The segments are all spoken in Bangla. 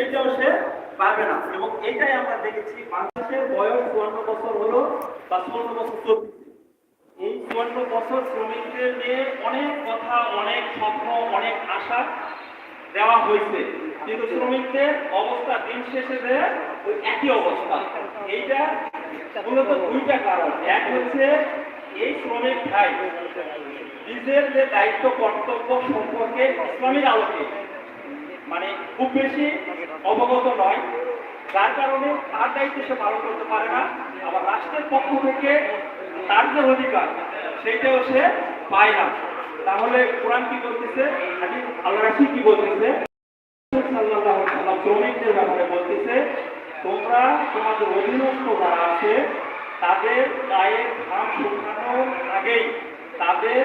সেটাও সে পাবে না। এবং এটাই আমরা দেখেছি, বাংলাদেশের বয়স চুয়ান্ন বছর হলো বা চুয়ান্ন বছর চলছে এই চুয়ান্ন বছর শ্রমিকদের নিয়ে অনেক কথা, অনেক স্বপ্ন, অনেক আশা দেওয়া হয়েছে। কিন্তু শ্রমিকদের অবস্থা দিন শেষে যে ওই একই অবস্থা। এইটা মূলত দুইটা কারণ। এক হচ্ছে এই শ্রমিক ভাই, নিজের যে দায়িত্ব, কর্তব্য সম্পর্কে ইসলামের আলোকে মানে খুব বেশি অবগত নয়। যার কারণে তার দায়িত্ব সে পালন করতে পারে না। আবার রাষ্ট্রের পক্ষ থেকে তার যে অধিকার, সেইটাও সে পায় না। তাহলে কোরআন কি বলতেছে? আল্লাহ কি বলতেছে? শ্রমিকদের ব্যাপারে বলতেছে, তোমরা তোমাদের অধীনস্থ যারা আছে, তাদের গায়ের ঘাম শুকানোর আগেই তাদের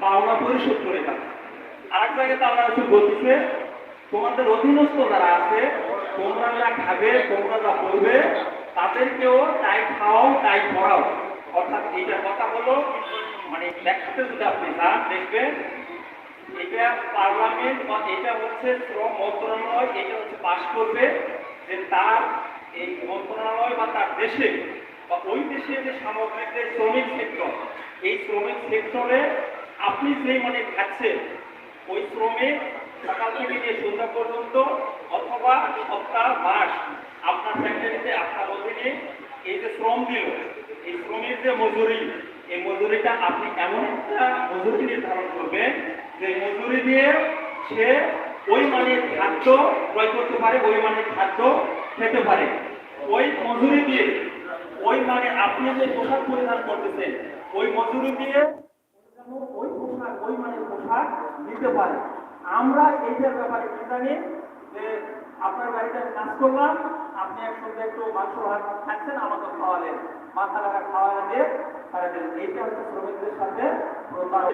পাওনা পরিশোধ করে দাও। আরেক জায়গায় আল্লাহ রাসূল বলতেছে তোমাদের অধীনস্থ যারা আছে, তোমরা যা খাবে, তোমরা যা করবে তাদেরকেও তাই খাওয়াও তাই পড়াও। অর্থাৎ এইটা কথা হলো মানে ব্যাখ্যাতে যদি আপনি যান, দেখবেন এটা পার্লামেন্ট বা এটা হচ্ছে শ্রম মন্ত্রণালয়, এটা হচ্ছে পাশ করবে যে তার এই মন্ত্রণালয় বা তার দেশে বা ওই দেশে যে সামগ্রিক যে শ্রমিক সেক্টর, এই শ্রমিক সেক্টরে আপনি যেই মানে খাচ্ছেন, ওই শ্রমিক সকাল থেকে নিয়ে সন্ধ্যা পর্যন্ত অথবা সপ্তাহ মাস আপনার ফ্যাক্টরিতে আপনার অধীনে এই যে শ্রম দিল, এই শ্রমের যে মজুরি, এই মজুরিটা আপনি এমন একটা মজুরি নির্ধারণ করবেন যে মজুরি দিয়ে সে ওই মানের খাদ্য ক্রয় করতে পারে, ওই মানের খাদ্য খেতে পারে। ওই মজুরি দিয়ে, ওই মানে আপনি যে পোশাক পরিধান করতেছেন, ওই মজুরি দিয়ে ওই পোশাক, ওই মানের পোশাক নিতে পারে। আমরা এইটার ব্যাপারে কি জানি যে আপনার বাড়িতে আমি কাজ করলাম, আপনি একসঙ্গে একটু মাংস ভাত খাচ্ছেন, আমাকে খাওয়ালেন। মাথা লাগা খাওয়া দিয়ে তারা দিলেন এইটা হচ্ছে শ্রমিকদের সাথে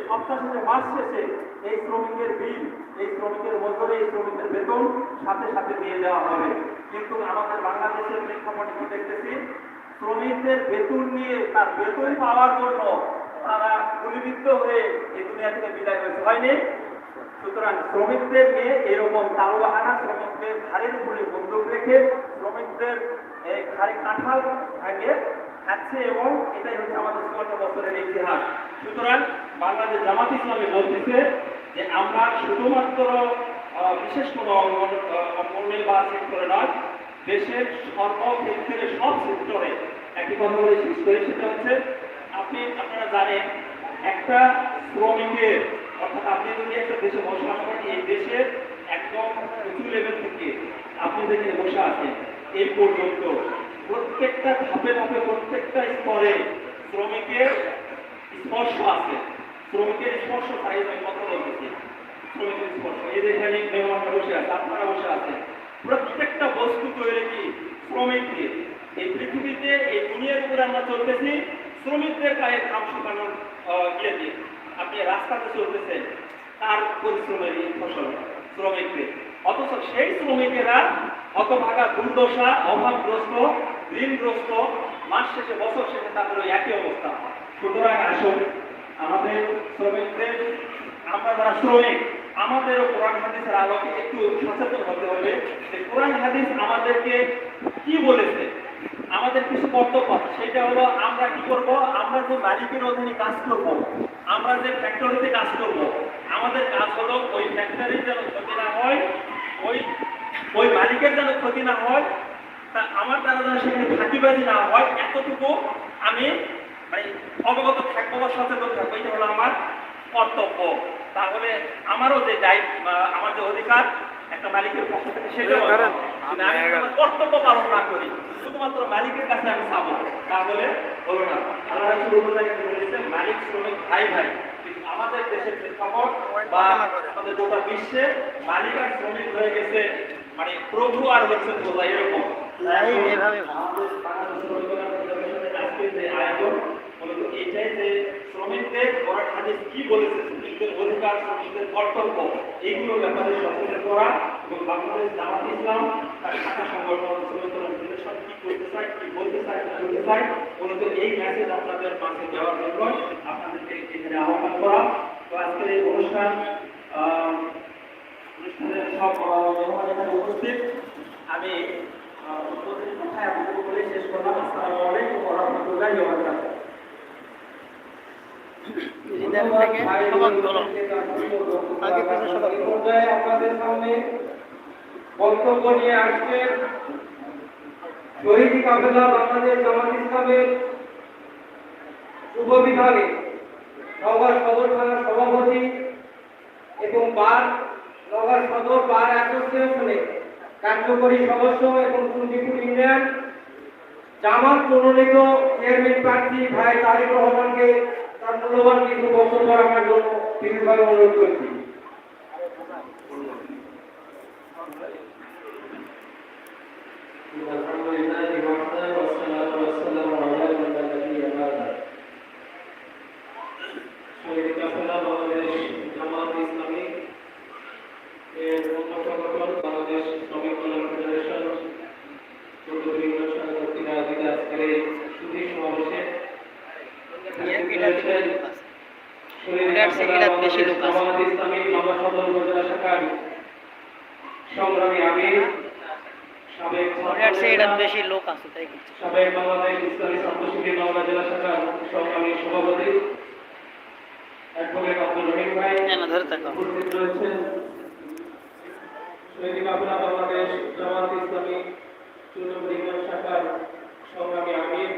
সপ্তাহ শেষে মাস শেষে এই শ্রমিকের বিল, এই শ্রমিকের মজুরি, এই শ্রমিকের বেতন সাথে সাথে দিয়ে দেওয়া হবে। কিন্তু আমাদের বাংলাদেশের প্রেক্ষাপটে কি দেখতেছি? শ্রমিকদের বেতন নিয়ে তার বেতন পাওয়ার জন্য তারা গুলিবিদ্ধ হয়ে এই দুনিয়া থেকে বিদায় হয়েছে। হয়নি? সুতরাং শ্রমিকদের নিয়ে এরকম তালবাহানা শ্রমিকদের ঘাড়ের উপরে বন্দুক রেখে শ্রমিকদের ঘাড়ে কাঁঠাল থাকে খাচ্ছে এবং এটাই হচ্ছে আমাদের চুয়ান্ন বছরের ইতিহাস। সুতরাং বাংলাদেশ জামাত ইসলামে বলতেছে যে আমরা শুধুমাত্র বিশেষ কোনো অঙ্গন- আহ, বা সেক্টরে নয় দেশের সর্বক্ষেত্রে সব সেক্টরে একটি কথা বলে শেষ করি সেটা হচ্ছে আপনি আপনারা জানেন একটা শ্রমিকের অর্থাৎ আপনি যদি একটা দেশে বসবাস করেন, এই দেশের একদম উঁচু লেভেল থেকে আপনি যেখানে বসে আছেন, এই পর্যন্ত প্রত্যেকটা ধাপে ধাপে, প্রত্যেকটা স্তরে শ্রমিকের স্পর্শ আছে। শ্রমিকের স্পর্শ তাই আমি কথা বলতেছি। শ্রমিকের স্পর্শ। এই যে এখানে মেহমানরা বসে আছে, আপনারা বসে আছেন। প্রত্যেকটা বস্তু তৈরি কি? শ্রমিক এই পৃথিবীতে, এই দুনিয়ার উপরে আমরা চলতেছি, শ্রমিকদের গায়ে ঘাম শুকানোর ইয়ে দিয়ে। আপনি রাস্তাতে চলতেছেন, তার পরিশ্রমের ফসল, শ্রমিকদের। অথচ সেই শ্রমিকেরা হতভাগা দুর্দশা, অভাবগ্রস্ত, ঋণগ্রস্ত, মাস শেষে, বছর শেষে তাদের ওই একই অবস্থা। সুতরাং আসুন, আমাদের শ্রমিকদের, আমরা যারা শ্রমিক আমাদেরও কোরআন হাদিসের আলোকে একটু সচেতন হতে হবে। যে কোরআন হাদিস আমাদেরকে কি বলেছে? আমাদের কিছু কর্তব্য সেটা হলো আমরা কি করব? আমরা যে মালিকের অধীনে কাজ করব আমরা যে ফ্যাক্টরিতে কাজ করব, আমাদের কাজ হলো ওই ফ্যাক্টরির যেন ক্ষতি না হয়, ওই ওই মালিকের যেন ক্ষতি না হয়, তা আমার দ্বারা যেন সেখানে ফাঁকিবাজি না হয়, এতটুকু আমি মানে অবগত থাকব বা সচেতন থাকব, এটা হলো আমার কর্তব্য। তাহলে আমারও যে দায়িত্ব আমার যে অধিকার একটা মালিকের পক্ষ থেকে সেটা করেন। আমি কর্তব্য পালন না করি। শুধুমাত্র মালিকের কাছে আমি চাবো তাহলে হলো না। আল্লাহ রাসূল বলেছেন মালিক শ্রমিক ভাই ভাই। আমাদের দেশের প্রেক্ষাপট বা আমাদের গোটা বিশ্বে মালিক আর শ্রমিক হয়ে গেছে মানে প্রভু আর হচ্ছে প্রজা এরকম। আয়োজন মূলত এটাই যে শ্রমিকদের কোরআন হাদিস কি বলেছে শ্রমিকদের অধিকার শ্রমিকদের কর্তব্য এইগুলো ব্যাপারে সচেতন করা এবং বাংলাদেশ জামাত ইসলাম তার শাখা সংগঠন শ্রমিক ফেডারেশন কি করতে চায় কি বলতে চায় কি করতে চায় মূলত এই মেসেজ আপনাদের মাঝে দেওয়ার জন্য আপনাদেরকে এখানে আহ্বান করা। তো আজকের এই অনুষ্ঠান অনুষ্ঠানের সব মেহমান এখানে উপস্থিত। আমি আহ, উদ্বোধনী কথা এতটুকু বলে শেষ করলাম। আসসালামু আলাইকুম ওয়া রাহমাতুল্লাহি ওয়া বারাকাতুহু হৃদয় থেকে সমান করো আগে পিছনে সমান করো পর্যায়ে আপনাদের সামনে বক্তব্য নিয়ে আসছেন শহীদ কাফেলা বাংলাদেশ জামাত ইসলামের যুব বিভাগে নগর সদর থানার সভাপতি এবং বার নগর সদর বার অ্যাসোসিয়েশনের কার্যকরী সদস্য এবং কুঞ্জিপুর ইউনিয়ন জামাত মনোনীত চেয়ারম্যান প্রার্থী ভাই তারিক রহমানকে তার মূল্যবান কিছু বক্তব্য রাখার জন্য বিশেষভাবে অনুরোধ করছি الحمد لله কাফেলা এলাকা বেশি লোক আছে। সংগ্রামী আমির সাবেক ওটার চেয়ে বেশি লোক আছে তাই সাবেক বাংলাদেশ ইসলামী ছাত্র শিবির নওগাঁ জেলা শাখার সংগ্রামী সভাপতি অ্যাডভোকেট আব্দুল রহিম ভাই। থাকো। উপস্থিত রয়েছেন শহীদ কাফেলা বাংলাদেশ জামাত ইসলামী চূর্ণপুর শাখার সংগ্রামী আমির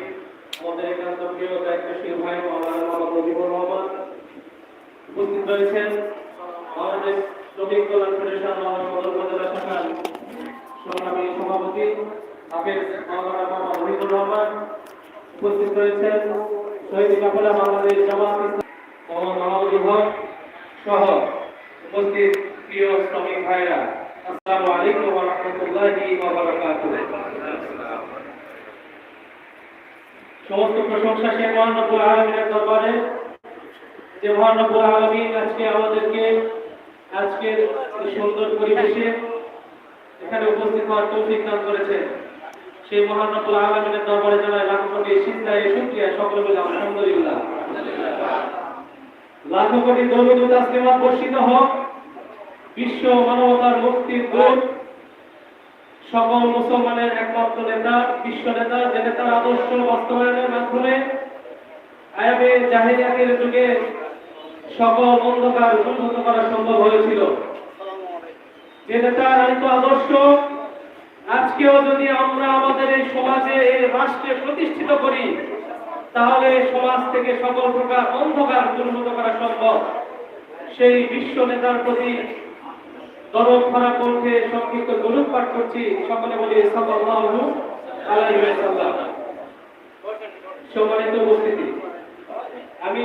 আমাদের একান্ত প্রিয় দায়িত্বশীল ভাই মাওলানা মোহাম্মদ মুজিবুর রহমান। উপস্থিত রয়েছেন বাংলাদেশ শ্রমিক কল্যাণ ফেডারেশন সদর উপজেলা শাখার সংগ্রামী সভাপতি হাফেজ রহমান, উপস্থিত রয়েছেন শহীদ কাফেলা বাংলাদেশ জামাত মোহাম্মদ মাহমুদুল হক সহ উপস্থিত প্রিয় শ্রমিক ভাইরা আসসালামু আলাইকুম ওয়া রাহমাতুল্লাহি ওয়া বারাকাতুহু। সমস্ত প্রশংসা সে মহান রব্বুল দরবারে যে মহান রব্বুল আলামিন আজকে আমাদেরকে আজকের সুন্দর পরিবেশে এখানে উপস্থিত হওয়ার তৌফিক দান করেছেন। সেই মহান রব্বুল আলামিনের দরবারে জানাই লাখ কোটি সিজদায় শুকরিয়া সকলে বলে আলহামদুলিল্লাহ। লাখো কোটি ও তাসলিমাত বর্ষিত হোক। বিশ্ব মানবতার মুক্তির দূত সকল মুসলমানের একমাত্র নেতা, বিশ্ব নেতা যে নেতার আদর্শ বাস্তবায়নের মাধ্যমে আয়াবে জাহিরিয়াতের যুগে সকল অন্ধকার উন্নত করা সম্ভব হয়েছিল। যে নেতার আনিত আদর্শ, আজকেও যদি আমরা আমাদের এই সমাজে, এই রাষ্ট্রে প্রতিষ্ঠিত করি, তাহলে সমাজ থেকে সকল প্রকার অন্ধকার দূরীভূত করা সম্ভব। সেই বিশ্ব নেতার প্রতি দরদ ভরা কণ্ঠে সংক্ষিপ্ত দরুদ পাঠ করছি। সকলে বলি সম্মানিত উপস্থিতি। আমি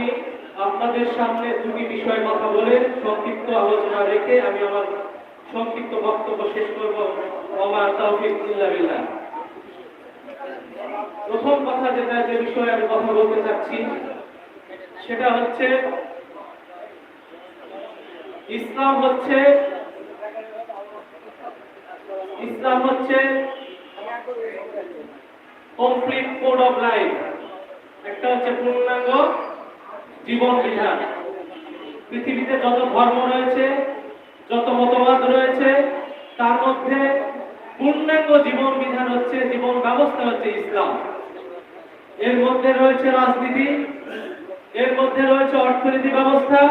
আপনাদের সামনে দুটি বিষয় কথা বলে সংক্ষিপ্ত আলোচনা রেখে আমি আমার সংক্ষিপ্ত বক্তব্য শেষ করব। আমার তৌফিক বিল্লাহ। প্রথম কথা যেটা, যে বিষয়ে আমি কথা বলতে চাচ্ছি, সেটা হচ্ছে, ইসলাম হচ্ছে ইসলাম হচ্ছে কমপ্লিট কোড অফ লাইফ একটা হচ্ছে পূর্ণাঙ্গ জীবন বিধান। পৃথিবীতে যত ধর্ম রয়েছে, যত মতবাদ রয়েছে, তার মধ্যে পূর্ণাঙ্গ জীবন বিধান হচ্ছে, জীবন ব্যবস্থা হচ্ছে ইসলাম। এর মধ্যে রয়েছে রাজনীতি, এর মধ্যে রয়েছে অর্থনীতি ব্যবস্থা,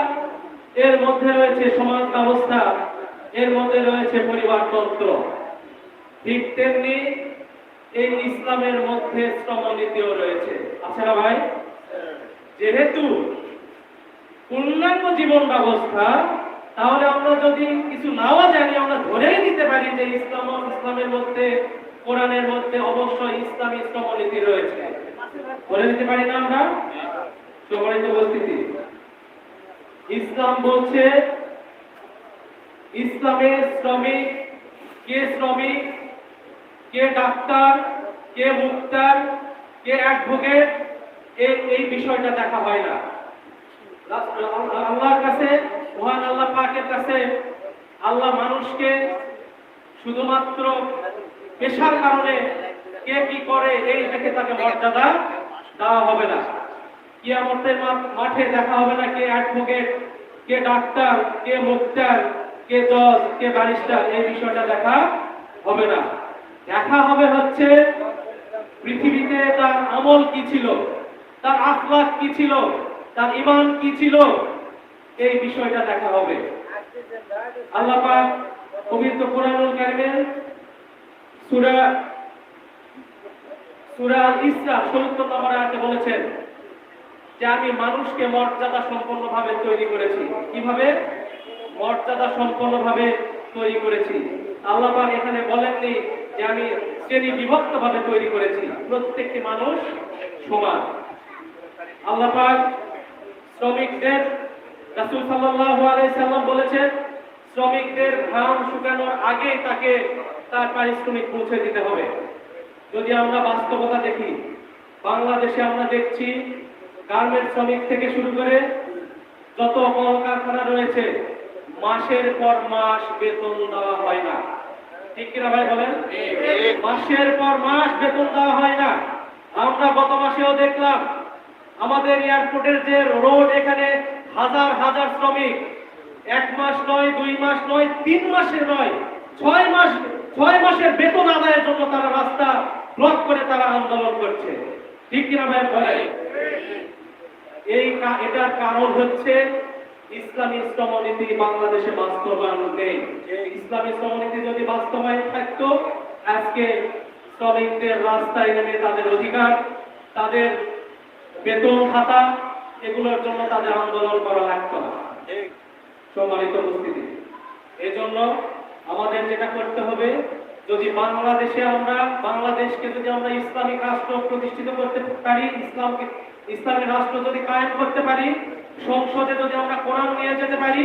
এর মধ্যে রয়েছে সমাজ ব্যবস্থা, এর মধ্যে রয়েছে পরিবারতন্ত্র ঠিক তেমনি এই ইসলামের মধ্যে শ্রমনীতিও রয়েছে। না ভাই, যেহেতু পূর্ণাঙ্গ জীবন ব্যবস্থা, তাহলে আমরা যদি কিছু নাও জানি, আমরা ধরেই নিতে পারি যে ইসলাম ইসলামের মধ্যে, কোরআনের মধ্যে অবশ্যই ইসলামী শ্রমনীতি রয়েছে। ধরে নিতে পারি না আমরা? সম্মানিত উপস্থিতি। ইসলাম বলছে, ইসলামে শ্রমিক, কে শ্রমিক, কে ডাক্তার, কে মুক্তার, কে অ্যাডভোকেট এই বিষয়টা দেখা হয় না। আল্লাহর কাছে, মহান আল্লাহ পাকের কাছে আল্লাহ মানুষকে শুধুমাত্র পেশার কারণে কে কি করে এই দেখে তাকে মর্যাদা দেওয়া হবে না। কিয়ামতের মাঠে দেখা হবে না কে অ্যাডভোকেট কে ডাক্তার কে মুক্তার, কে জজ কে ব্যারিস্টার এই বিষয়টা দেখা হবে না। দেখা হবে হচ্ছে পৃথিবীতে তার আমল কি ছিল, তার আখলাক কি ছিল তার ইমান কি ছিল? এই বিষয়টা দেখা হবে। আল্লাহ পবিত্র কোরআনুল কারিমে সূরা সূরা ইসরা 70 নম্বর আয়াতে বলেছেন যে, আমি মানুষকে মর্যাদা সম্পন্নভাবে তৈরি করেছি। কীভাবে? মর্যাদা সম্পন্নভাবে তৈরি করেছি। আল্লাহ পাক এখানে বলেননি যে, আমি শ্রেণি বিভক্ত ভাবে তৈরি করেছি। প্রত্যেকটি মানুষ সমান। আল্লাহ পাক শ্রমিকদের রাসূল সাল্লাল্লাহু আলাইহি সাল্লাম বলেছেন শ্রমিকদের ঘাম শুকানোর আগেই তাকে তার পারিশ্রমিক পৌঁছে দিতে হবে। যদি আমরা বাস্তবতা দেখি বাংলাদেশে আমরা দেখছি গার্মেন্ট শ্রমিক থেকে শুরু করে যত কলকারখানা রয়েছে মাসের পর মাস বেতন দেওয়া হয় না। ঠিক কিনা ভাই বলেন? মাসের পর মাস বেতন দেওয়া হয় না। আমাদের এয়ারপোর্টের যে রোড, এখানে হাজার হাজার শ্রমিক। এক মাস নয়, দুই মাস নয়, তিন মাসের নয়, ছয় মাস, ছয় মাসের বেতন আদায়ের জন্য তারা রাস্তা ব্লক করে তারা আন্দোলন করছে। ঠিক কিনা ভাই? বলেন এই এটার কারণ হচ্ছে ইসলামী শ্রমনীতি বাংলাদেশে বাস্তবায়ন নেই। ইসলামী শ্রমনীতি যদি বাস্তবায়ন থাকতো, আজকে শ্রমিকদের রাস্তায় নেমে তাদের অধিকার, তাদের বেতন ভাতা, এগুলোর জন্য তাদের আন্দোলন করা লাগতো না। সম্মানিত উপস্থিতি। এজন্য আমাদের যেটা করতে হবে, যদি বাংলাদেশে আমরা, বাংলাদেশকে যদি আমরা ইসলামিক রাষ্ট্র প্রতিষ্ঠিত করতে পারি, ইসলামকে, ইসলামী রাষ্ট্র যদি কায়েম করতে পারি, সংসদে যদি আমরা কোরআন নিয়ে যেতে পারি,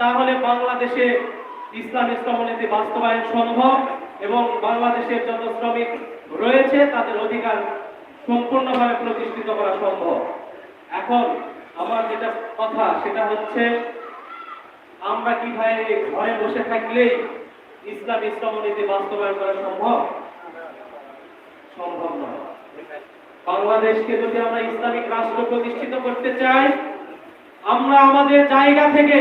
তাহলে বাংলাদেশে ইসলামী শ্রমনীতি বাস্তবায়ন সম্ভব এবং বাংলাদেশের যত শ্রমিক রয়েছে, তাদের অধিকার সম্পূর্ণভাবে প্রতিষ্ঠিত করা সম্ভব। এখন আমার যেটা কথা, সেটা হচ্ছে, আমরা কীভাবে ঘরে বসে থাকলেই ইসলাম ইসলামনীতি বাস্তবায়ন করা সম্ভব? সম্ভব নয়। বাংলাদেশকে যদি আমরা ইসলামিক রাষ্ট্র প্রতিষ্ঠিত করতে চাই, আমরা আমাদের জায়গা থেকে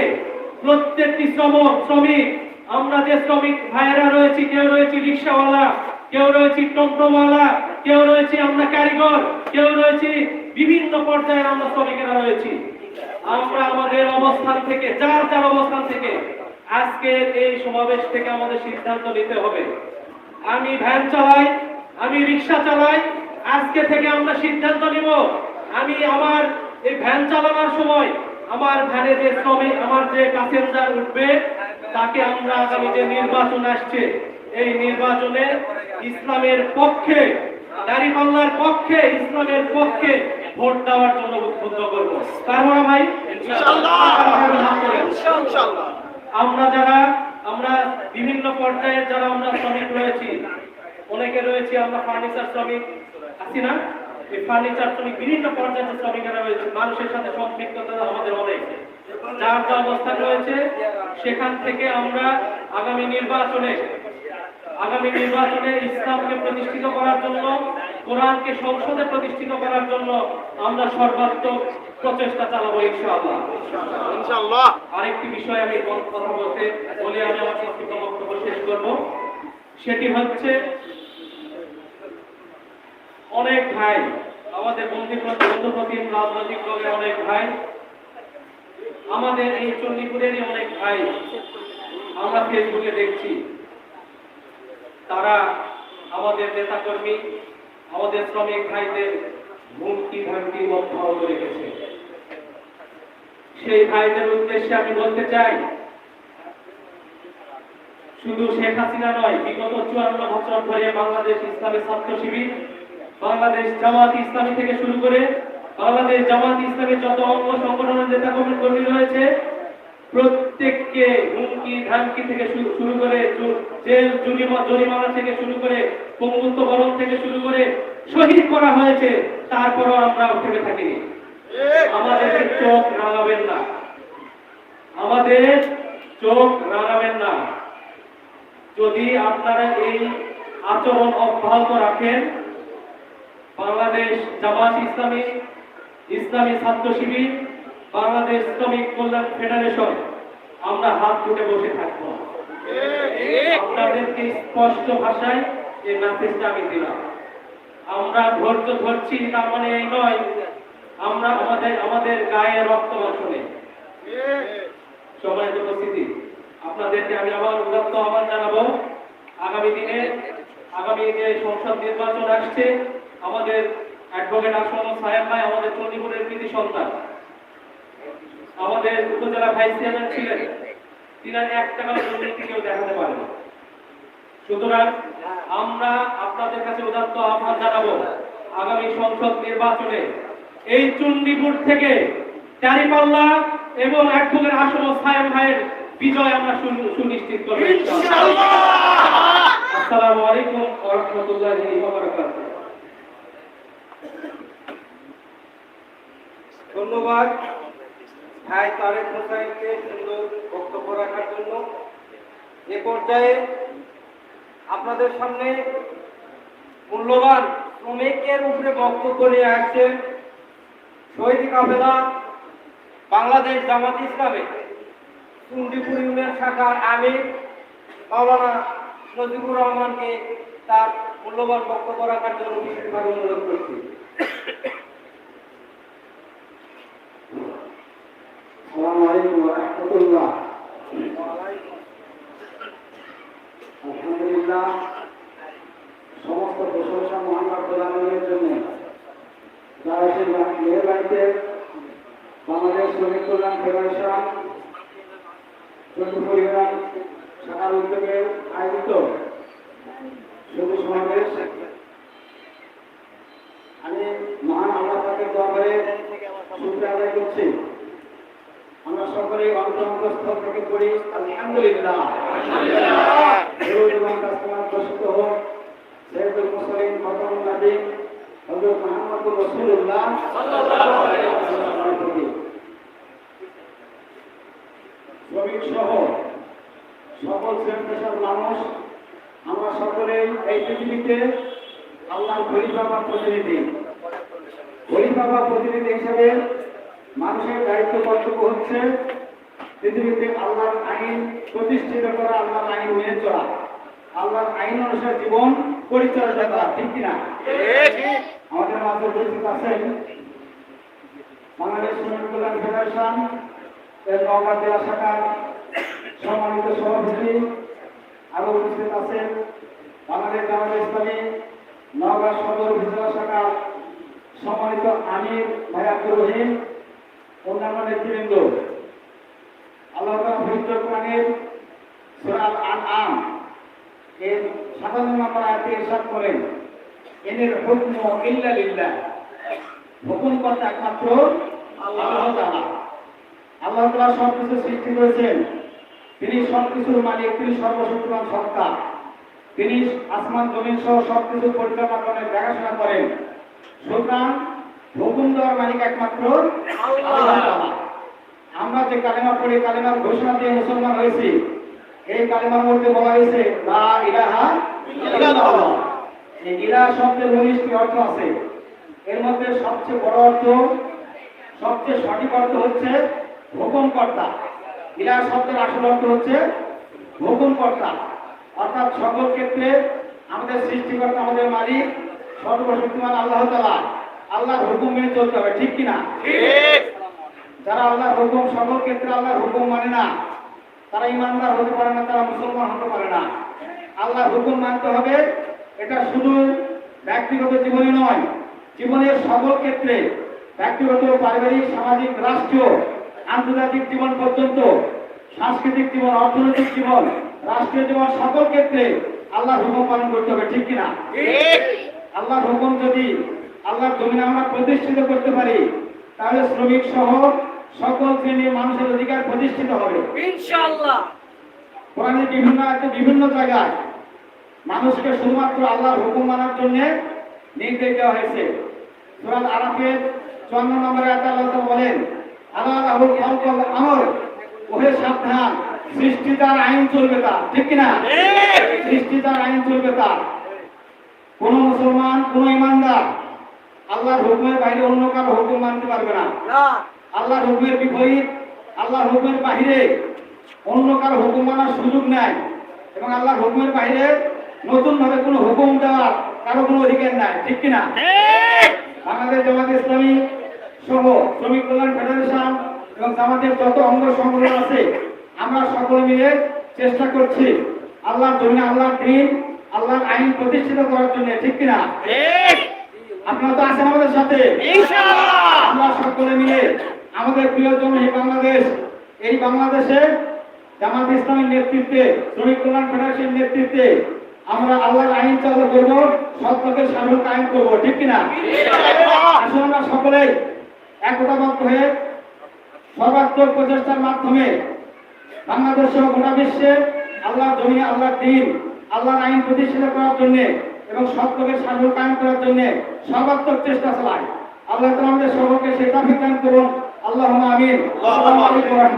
প্রত্যেকটি শ্রম শ্রমিক, আমরা যে শ্রমিক ভাইয়েরা রয়েছি, কেউ রয়েছে রিক্সাওয়ালা কেউ রয়েছে টমটমওয়ালা কেউ রয়েছে আমরা কারিগর, কেউ রয়েছে বিভিন্ন পর্যায়ের আমরা শ্রমিকেরা রয়েছি। আমরা আমাদের অবস্থান থেকে, যার যার অবস্থান থেকে আজকের এই সমাবেশ থেকে আমাদের সিদ্ধান্ত নিতে হবে। আমি ভ্যান চালাই, আমি রিক্সা চালাই, আজকে থেকে আমরা সিদ্ধান্ত নিব। আমি আমার এই ভ্যান চালানোর সময় আমার ভ্যানে যে শ্রমিক, আমার যে প্যাসেঞ্জার উঠবে, তাকে আমরা আগামী যে নির্বাচন আসছে এই নির্বাচনে ইসলামের পক্ষে দাঁড়িপাল্লার পক্ষে ইসলামের পক্ষে ভোট দেওয়ার জন্য উদ্বুদ্ধ করব। তারপরে ভাই আমরা যারা আমরা বিভিন্ন পর্যায়ের যারা আমরা শ্রমিক রয়েছি অনেকে রয়েছে আমরা ফার্নিচার শ্রমিক আছি না? এই ফার্নিচার শ্রমিক বিভিন্ন পর্যায়ের যে শ্রমিকেরা রয়েছে মানুষের সাথে সম্পৃক্ততা আমাদের অনেক। যার যা অবস্থান রয়েছে সেখান থেকে আমরা আগামী নির্বাচনে আগামী নির্বাচনে ইসলামকে প্রতিষ্ঠিত করার জন্য কোরআনকে সংসদে প্রতিষ্ঠিত করার জন্য আমরা সর্বাত্মক প্রচেষ্টা চালাবো ইনশাআল্লাহ। ইনশাআল্লাহ। আরেকটি বিষয় আমি কথা বলতে বলে আমি আমার সংক্ষিপ্ত বক্তব্য শেষ করব। সেটি হচ্ছে অনেক ভাই আমাদের বন্ধু বন্ধু প্রতিম রাজনৈতিক দলের অনেক ভাই আমাদের এই চণ্ডীপুরেরই অনেক ভাই আমরা ফেসবুকে দেখছি। তারা আমাদের নেতাকর্মী, আমাদের শ্রমিক ভাইদের হুমকি ধামকি অব্যাহত রেখেছে। সেই ভাইদের উদ্দেশ্যে আমি বলতে চাই, শুধু শেখ হাসিনা নয়, বিগত চুয়ান্ন বছর ধরে বাংলাদেশ ইসলামী ছাত্র শিবির, বাংলাদেশ জামাত ইসলামী থেকে শুরু করে বাংলাদেশ জামাত ইসলামের যত অঙ্গ সংগঠনের নেতা কর্মী রয়েছে প্রত্যেককে হুমকি, ধামকি থেকে শুরু করে জরিমানা থেকে শুরু করে পঙ্গুত্ব থেকে শুরু করে শহীদ করা হয়েছে, তারপরও আমরা থেমে থাকিনি। আমাদের চোখ রাঙাবেন না। আমাদের চোখ রাঙাবেন না। যদি আপনারা এই আচরণ অব্যাহত রাখেন, বাংলাদেশ জামাত ইসলামী ইসলামী ছাত্র শিবির বাংলাদেশ শ্রমিক কল্যাণ ফেডারেশন, আমরা হাত তুলে বসে থাকব। আপনাদেরকে স্পষ্ট ভাষায় এই মেসেজটা আমি দিলাম। আমরা ধৈর্য ধরছি, তার মানে এই নয়, আমরা আমাদের আমাদের গায়ে রক্ত বসনে সময়ের উপস্থিতি আপনাদেরকে আমি আবার উদাত্ত আহ্বান জানাব। আগামী দিনে, আগামী যে সংসদ নির্বাচন আসছে, আমাদের অ্যাডভোকেট আসমান সাহেব ভাই, আমাদের চণ্ডীপুরের কৃতি সন্তান। আমাদের উপজেলা ভাইস চেয়ারম্যান ছিলেন। তিনি এক টাকা দুর্নীতি কেউ দেখাতে পারেন। সুতরাং আমরা আপনাদের কাছে উদাত্ত আহ্বান জানাব আগামী সংসদ নির্বাচনে এই চণ্ডীপুর থেকে চারিপাল্লা এবং অ্যাডভোকেট আসম সাহেব ভাইয়ের বিজয় আমরা সুনিশ্চিত করব। আসসালামু আলাইকুম ওয়া রাহমাতুল্লাহি ওয়া বারাকাতুহু। ধন্যবাদ। ভাই তারেক হোসাইনকে সুন্দর বক্তব্য রাখার জন্য। এ পর্যায়ে আপনাদের সামনে মূল্যবান শ্রমিকের উপরে বক্তব্য নিয়ে আসছেন শহীদ কাফেলা বাংলাদেশ জামাত ইসলামে, চুন্ডিপুর ইউনিয়ন শাখার আমির মাওলানা নজিবুর রহমানকে তার মূল্যবান বক্তব্য রাখার জন্য বিশেষভাবে অনুরোধ করছি। আসসালামু আলাইকুম ওয়া রাহমাতুল্লাহ আলহামদুলিল্লাহ, সমস্ত প্রশংসা মহান জন্য। যারা সেই মেয়ের বাড়িতে বাংলাদেশ শ্রমিক কল্যাণ ফেডারেশন চন্দ্রপুর ইউনিয়ন শাখার উদ্যোগে আয়োজিত সবুজ সমাবেশ। আমি মহান আল্লাহ পাকের দরবারে শুক্রিয়া আদায় করছি। আমরা সকলে অন্তর্স্থল থেকে করি আলহামদুলিল্লাহ। বর্ষিত হোক। সৈয়দুল মুরসালিন খতমুন নবীন হযরত মুহাম্মদুর রাসূলুল্লাহ সাল্লাল্লাহু আলাইহি ওয়াসাল্লামের প্রতি শ্রমিক সহ সকল শ্রেণি পেশার মানুষ আমরা সকলেই এই পৃথিবীতে আল্লাহর খলিফা বা প্রতিনিধি। খলিফা বা প্রতিনিধি হিসেবে মানুষের দায়িত্ব কর্তব্য হচ্ছে পৃথিবীতে আল্লাহর আইন প্রতিষ্ঠিত করা, আল্লাহর আইন মেনে চলা। আল্লাহর আইন অনুসারে জীবন পরিচর্যা করা, ঠিক কিনা? আমাদের মাঝে উপস্থিত আছেন বাংলাদেশ শ্রমিক কল্যাণ ফেডারেশন, এর নওগাঁ জেলা শাখার সম্মানিত সভাপতি আরও উপস্থিত আছেন বাংলাদেশ জামাত ইসলামী, নওগাঁ সদর উপজেলা শাখার সম্মানিত আমির ভাই আব্দুর রহিম অন্যান্য নেতৃবৃন্দ আল্লাহ আল আনআম এর 57 নম্বর আয়াতে করেন ইনের হুকমু ইল্লা লিল্লাহ হুকুম একমাত্র আল্লাহ আল্লাহ তাআলা সব কিছু সৃষ্টি করেছেন। তিনি সবকিছুর মালিক, তিনি সর্বশক্তিমান সত্তা। তিনি আসমান, জমিন সহ সবকিছু পরিচালনা করেন, দেখাশোনা করেন। সুতরাং হুকুম দেওয়ার মালিক একমাত্র আমরা যে কালেমা পড়ে কালেমার ঘোষণা দিয়ে মুসলমান হয়েছি এই কালেমার মধ্যে বলা হয়েছে লা ইলাহা ইল্লাল্লাহ। এই ইলাহা শব্দের উনিশটি অর্থ আছে? এর মধ্যে সবচেয়ে বড় অর্থ সবচেয়ে সঠিক অর্থ হচ্ছে হুকুমকর্তা ইলাহা শব্দের আসল অর্থ হচ্ছে হুকুমকর্তা অর্থাৎ সকল ক্ষেত্রে আমাদের সৃষ্টিকর্তা আমাদের মালিক সর্বশক্তিমান আল্লাহ তাআলা। আল্লাহর হুকুম মেনে চলতে হবে ঠিক কিনা? যারা আল্লাহর হুকুম সকল ক্ষেত্রে আল্লাহর হুকুম মানে না তারা ইমানদার হতে পারে না তারা মুসলমান হতে পারে না। আল্লাহর হুকুম মানতে হবে এটা শুধু ব্যক্তিগত জীবনে নয় জীবনের সকল ক্ষেত্রে ব্যক্তিগত পারিবারিক সামাজিক রাষ্ট্রীয় আন্তর্জাতিক জীবন পর্যন্ত সাংস্কৃতিক জীবন অর্থনৈতিক জীবন রাষ্ট্রীয় জীবন সকল ক্ষেত্রে আল্লাহর হুকুম পালন করতে হবে ঠিক কিনা? আল্লাহর হুকুম যদি আল্লাহর জমিনে আমরা প্রতিষ্ঠিত করতে পারি তাহলে শ্রমিক সহ সকল শ্রেণির মানুষের অধিকার প্রতিষ্ঠিত হবে। ইনশাআল্লাহ। কোরআনের বিভিন্ন আয়াতে বিভিন্ন জায়গায় মানুষকে শুধুমাত্র আল্লাহর হুকুম মানার জন্য নির্দেশ দেওয়া হয়েছে। সূরা আরাফের 54 নম্বর আয়াতে আল্লাহ বলেন আল্লাহ রাহুল আমর। ওহে সাবধান সৃষ্টিতার আইন চলবে তার ঠিক কিনা? সৃষ্টিতার আইন চলবে তার কোন মুসলমান কোন ইমানদার আল্লাহর হুকুমের বাইরে অন্য কারও হুকুম মানতে পারবে না। আল্লাহর হুকুমের বিপরীত আল্লাহর হুকুমের বাহিরে অন্য কারও হুকুম মানার সুযোগ নাই এবং আল্লাহর হুকুমের বাইরে নতুন ভাবে কোনো হুকুম দেওয়ার কারও কোনো অধিকার নাই ঠিক কিনা? বাংলাদেশ জামাত ইসলামী সহ শ্রমিক কল্যাণ ফেডারেশন এবং আমাদের যত অঙ্গ সংগঠন আছে আমরা সকলে মিলে চেষ্টা করছি আল্লাহর জন্য আল্লাহর দিন আল্লাহর আইন প্রতিষ্ঠিত করার জন্য ঠিক কিনা? আপনারা তো আছেন আমাদের সাথে। আমরা সকলে মিলে আমাদের প্রিয় জননী বাংলাদেশ এই বাংলাদেশে জামাত ইসলামের নেতৃত্বে শ্রমিক কল্যাণ ফেডারেশন নেতৃত্বে আমরা আল্লাহর আইন চালু করব লোকের স্বাভাবিক আইন করব ঠিক কিনা? আসলে আমরা সকলে একতাবদ্ধ হয়ে সর্বাত্মক প্রচেষ্টার মাধ্যমে বাংলাদেশ সহ গোটা বিশ্বে আল্লাহর জমি আল্লাহর দিন আল্লাহর আইন প্রতিষ্ঠিত করার জন্য এবং লোকের শাসন কায়েম করার জন্য সর্বাত্মক চেষ্টা চালায় আল্লাহ তাআলা আমাদের সেই তাফিক দান করুন। আল্লাহ আমিন। আসসালামু আলাইকুম ওয়া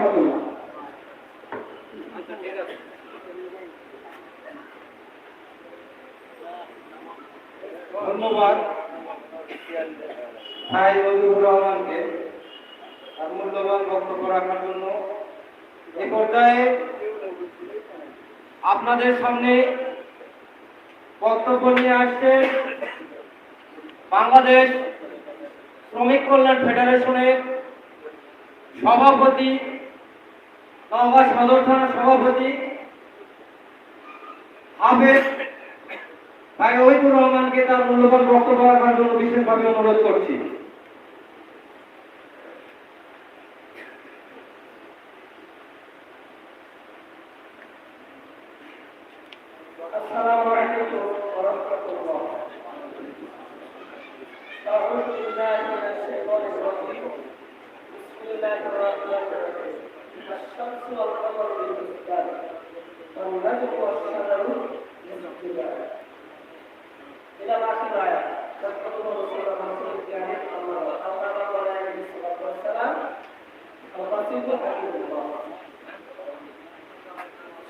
ধন্যবাদ। ভাই মজিবুর রহমানকে আর মূল্যবান বক্তব্য রাখার জন্য এই পর্যায়ে আপনাদের সামনে বক্তব্য নিয়ে আসছে বাংলাদেশ শ্রমিক কল্যাণ ফেডারেশনের সভাপতি, নওগাঁ সদর থানার সভাপতি হাফেজ ভাই ওহিদুর রহমানকে তার মূল্যবান বক্তব্য রাখার জন্য বিশেষভাবে অনুরোধ করছি।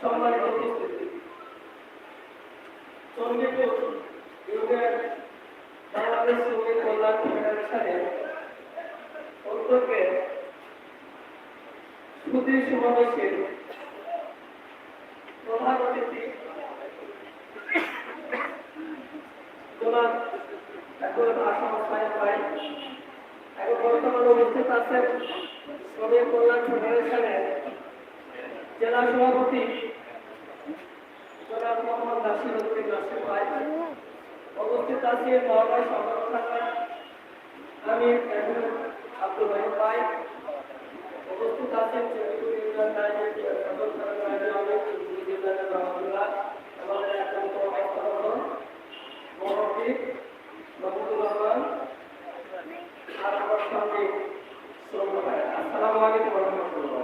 সম্মানিত উপস্থিতি শ্রমিক ইউনিয়ন বাংলাদেশ শ্রমিক কল্যাণ ফেডারেশনের উদ্যোগে সুদী সমাবেশের প্রধান অতিথি জনাব এখন আসাম সাহেব ভাই এখন বর্তমানে উপস্থিত আছেন শ্রমিক কল্যাণ ফেডারেশনের জেলা সভাপতি জনাব মোহাম্মদ নাসির উদ্দিন নাসির ভাই উপস্থিত আছি সদর থানা আমি আব্দুল রহিম ভাই উপস্থিত আছেন চৌধুরী ইউনিয়ন ইউনিয়নের রহমতুল্লাহ একান্ত মহাপিক মাহমুদুর রহমান আর আমার সঙ্গে শ্রম ভাই আসসালামু আলাইকুম রহমতুল্লাহ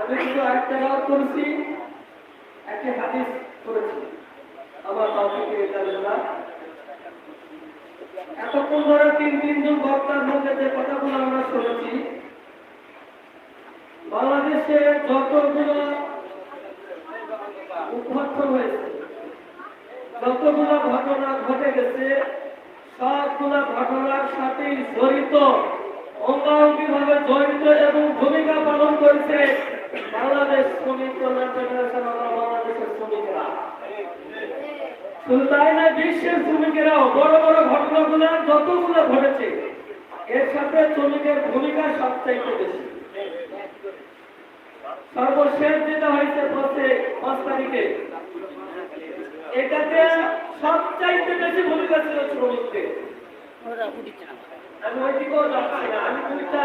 আমি একটা করেছি, একটি হাদিস করেছি। আমার জানেন এতক্ষণ ধরে তিন তিনজন বক্তার মধ্যে যে কথাগুলো আমরা শুনেছি, বাংলাদেশে যতগুলো উদ্ভাবন হয়েছে, যতগুলো ঘটনা ঘটে গেছে, সবগুলো ঘটনার সাথে জড়িত অঙ্গাঙ্গি ভাবে জড়িত এবং ভূমিকা পালন করেছে বাংলাদেশ শ্রমিক কল্যাণ ফেডারেশন বাংলাদেশের শ্রমিকরা। শুধু তাই না বিশ্বের শ্রমিকেরাও বড় বড় ঘটনাগুলো, যতগুলো ঘটেছে, এর সাথে শ্রমিকের ভূমিকা সবচাইতে বেশি। সর্বশেষ যেটা হয়েছে পাঁচে তারিখে, এটাতে সবচাইতে বেশি ভূমিকা ছিল শ্রমিকদের। আমি ওইদিকেও যাচ্ছি আমি দুইটা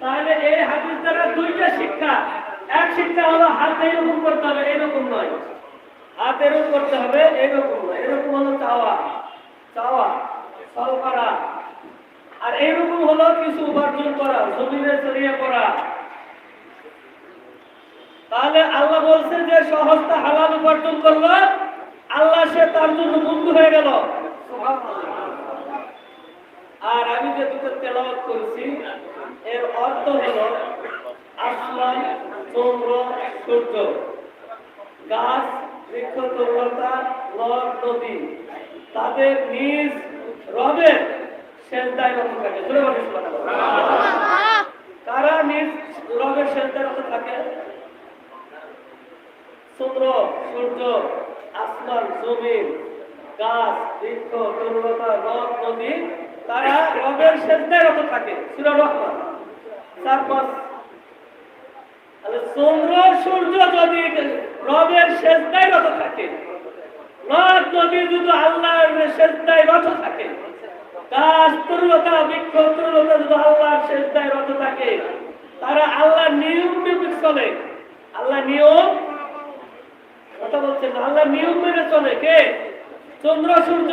তাহলে এই হাদিস দ্বারা দুইটা শিক্ষা। এক শিক্ষা হলো হাত এরকম করতে হবে, এরকম নয়। হাত এরকম করতে হবে, এরকম নয়। এরকম হলো চাওয়া। চাওয়া ফল করা। আর এরকম হলো কিছু উপার্জন করা, জমিনে ছড়িয়ে করা তাহলে আল্লাহ বলছে যে সহজটা হালাল উপার্জন করল, আল্লাহ সে তার জন্য বন্ধু হয়ে গেল। আর আমি যে দুটো তেলাওয়াত করেছি এর অর্থ হলো আসমান চন্দ্র সূর্য। গাছ বৃক্ষ নদ, নদী। তাদের নিজ রবের সেজদায় রত থাকে। কারা নিজ রবের সেজদায় রত থাকে? চন্দ্র সূর্য, আসমান, জমিন, গাছ, বৃক্ষ তরুণতা নদ, নদী, তারা রবের সেজদায় রত থাকে। সুরা রহমান। চন্দ্র সূর্য যদি রবের সেজদায় রত তারা আল্লাহর নিয়ম মেনে চলে। আল্লাহ নিয়ম? কথা বলছেন আল্লাহ নিয়ম মেনে চলে কে? চন্দ্র, সূর্য।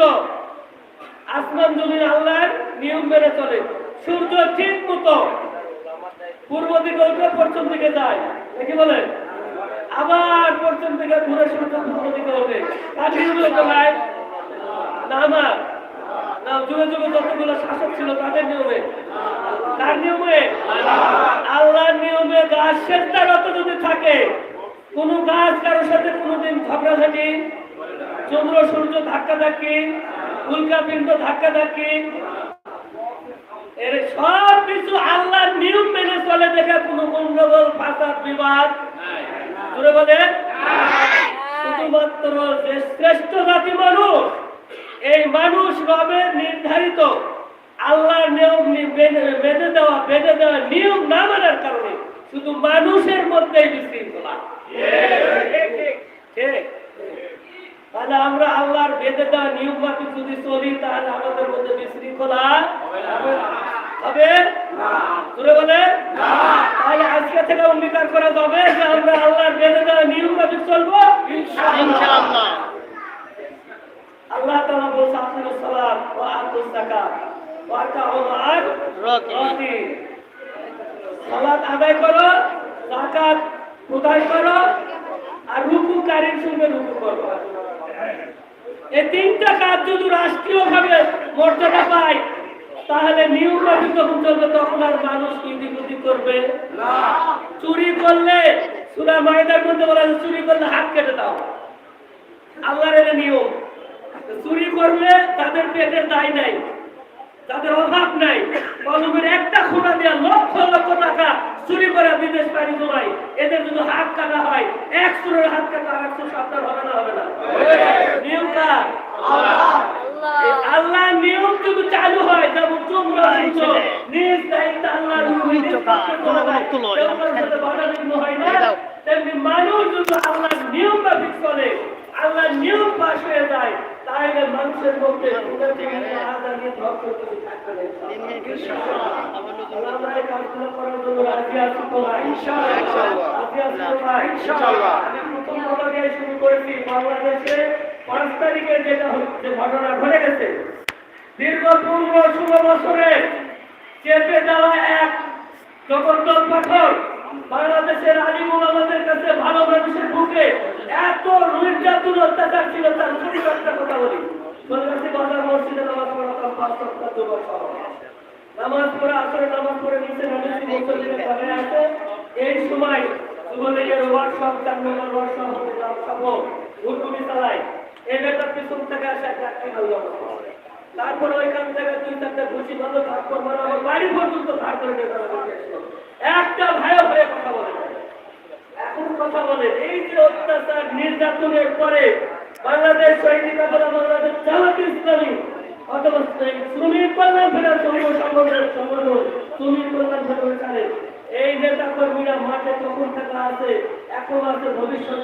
আসমান জমিন আল্লাহর নিয়ম মেনে চলে, সূর্য ঠিক মতো পূর্ব দিকে উঠে পশ্চিম দিকে যায়। নাকি বলে? আবার পশ্চিম দিকে ঘুরে সূর্য পূর্ব দিকে ওঠে। নিয়মে ভাই না আমার। না, যুগে যুগে যতগুলো শাসক ছিল তাদের নিয়মে। তার নিয়মে? আল্লাহর নিয়মে গাছ সেটারত যদি থাকে, কোন গাছ কারোর সাথে কোনোদিন ঝগড়াঝাটি চন্দ্র সূর্য ধাক্কা ধাক্কি উল্কা পিণ্ড ধাক্কা ধাক্কি এর সব কিছু আল্লাহর নিয়ম মেনে চলে দেখে কোনো গন্ডগোল ফাসাদ বিবাদ। জোরে বলে। শুধুমাত্র যে শ্রেষ্ঠ জাতি মানুষ এই মানুষ রবের নির্ধারিত। আল্লাহর নিয়ম বেঁধে- বেঁধে দেওয়া বেঁধে দেওয়া নিয়ম না মানার কারণে শুধু মানুষের মধ্যেই বিশৃঙ্খলা। ঠিক। তাহলে আমরা আল্লাহর বেঁধে দেওয়া নিয়ম মাফিক যদি চলি তাহলে আমাদের মধ্যে বিশৃঙ্খলা হবে জোরে বলে তাহলে আজকে থেকে অঙ্গীকার করা যাবে যে আমরা আল্লাহর বেঁধে দেওয়া নিয়ম মাফিক চলবো? ইনশাআল্লাহ। আল্লাহ বলছে আপনার ও। সালাত আদায় করো করো আর রুকুকারীর সঙ্গে রুকু করো। এই তিনটা কাজ যদি রাষ্ট্রীয় ভাবে মর্যাদা পায়, তাহলে নিয়োগ যখন চলবে তখন আর মানুষ ইদি বুদ্ধি করবে চুরি করলে, সুরা মায়েদার মধ্যে বলা চুরি করলে হাত কেটে দাও। আল্লাহ নিয়ম। চুরি করলে তাদের পেটের দায় নাই। তাদের অভাব নাই। কলমের একটা খোলা দেওয়া লক্ষ লক্ষ টাকা চুরি করে বিদেশ পাড়ি জমাই এদের যদি হাত কাটা হয়। এক সুরের হাত কাটা আর একশো সাবধান হবে না হবে না। নিয়ম কার? আল্লাহ। নিয়ম যদি চালু হয় যেমন তোমরা শুনছো নিজ দায়িত্ব কোনো হয়, না। দিয়ে। তেমনি মানুষ যদি আল্লাহর নিয়ম মাফিক চলে আল্লাহর নিয়ম পাশ হয়ে যায়, তাহলে মানুষের মধ্যে। আল্লাহ শুরু করেছি, বাংলাদেশে পাঁচ তারিখে যে ঘটনা ঘটে গেছে, দীর্ঘ পনেরো ষোলো বছরে চেপে যাওয়া এক জগদ্দল পাথর বাংলাদেশের আলিমুল আমাদের কাছে ভালো মানুষের বুকে এত নির্যাতন, অত্যাচার ছিল তার ছোট একটা কথা বলি। বাজার মসজিদে নামাজ পড়াতাম পাঁচ সপ্তাহ নামাজ পড়ে আসলে নামাজ পড়ে নিচে মুসল্লিদের ঘরে আছে এই সময় যুবলীগের ওয়ার্কশপ চার নম্বর ওয়ার্কশপ সহ ঘুরঘুরি চালায়। এই বেটার পিছন থেকে আসে একটা তারপরে ওইখান থেকে দুই ঘুষি তারপর বাড়ি পর্যন্ত ধার করে একটা ভাইও ভাইয়ে কথা বলে এখন কথা বলে, এই যে অত্যাচার, নির্যাতনের পরে বাংলাদেশ কাপড়া বাংলাদেশ ইসলামী। অথবা শ্রমিক কল্যাণ ফেডারেশন সংগঠনের সংগঠন শ্রমিক কল্যাণ ফেডারেশনের এই নেতা কর্মীরা মাঠে তখন থাকা আছে, এখন আছে ভবিষ্যৎ।